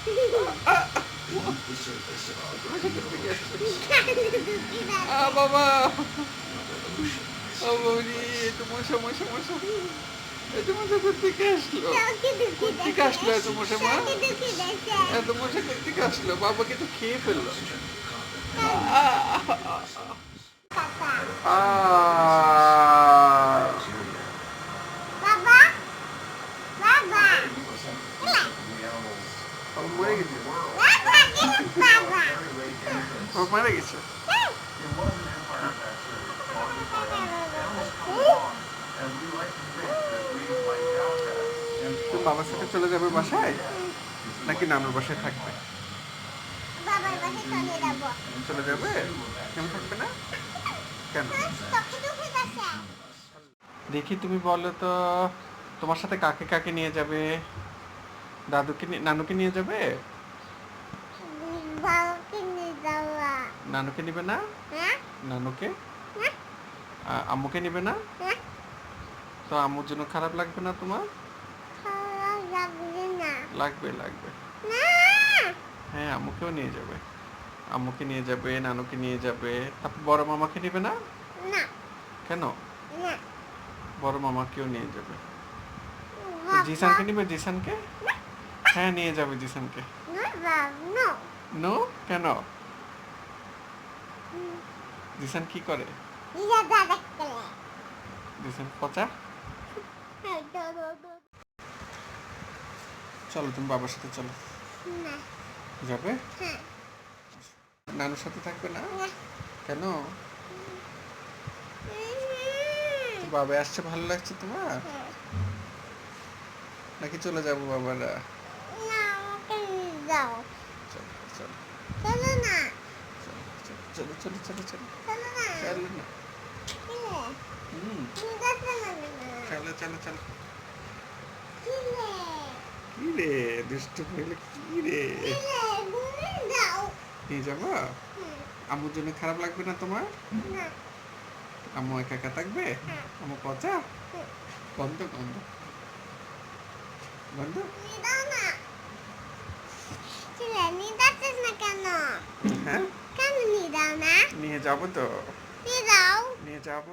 বাবা। এত মশা মশা মশা। এত মশা কোথেকে আসলো? কোথেকে আসলো এত মশা, মা? এত মশা কোথেকে আসলো? বাবাকে তো খেয়ে ফেলল। মরে গেছে মরে গেছে বাবার সাথে চলে যাবে বাসায়? নাকি নানুর বাসায় থাকবে? চলে যাবে। কেমন থাকবে না? কেন? দেখি তুমি বলো তো তোমার সাথে কাকে কাকে নিয়ে যাবে? দাদুকে নিয়ে- নানুকে নিয়ে যাবে? নানুকে নিবে না? হ্যাঁ? নানুকে? হ্যাঁ? আম্মুকে নিবে না? হ্যাঁ? তো আম্মুর জন্য খারাপ লাগবে না তোমার? লাগবে লাগবে হ্যাঁ আম্মুকেও নিয়ে যাবে। আম্মুকে নিয়ে যাবে নানুকে নিয়ে যাবে। তারপর বড় মামাকে নিবে না? কেন? বড় মামাকেও নিয়ে যাবে। জিসানকে নিবে? জিসানকে? হ্যাঁ নিয়ে যাবে জিসানকে। বাবা নো কেন? জিসান কি করে? জিসান পচা? চলো তুমি বাবার সাথে চলো। যাবে? হ্যাঁ। নানুর সাথে থাকবে না? কেন? বাবা আসছে ভালো লাগছে তোমার? নাকি চলে যাব বাবারা? কি রে হইলে কি রে যাব হুম, আম্মুর জন্য খারাপ লাগবে না তোমার আম্মু একা একা থাকবে হ্যাঁ আম্মু পচা বন্ধ বন্ধ বন্ধ না নিয়ে যাচ্ছিস না কেন? হ্যাঁ? কেন নিয়ে যাও না? নিয়ে যাব তো। নিয়ে যাও। নিয়ে যাব।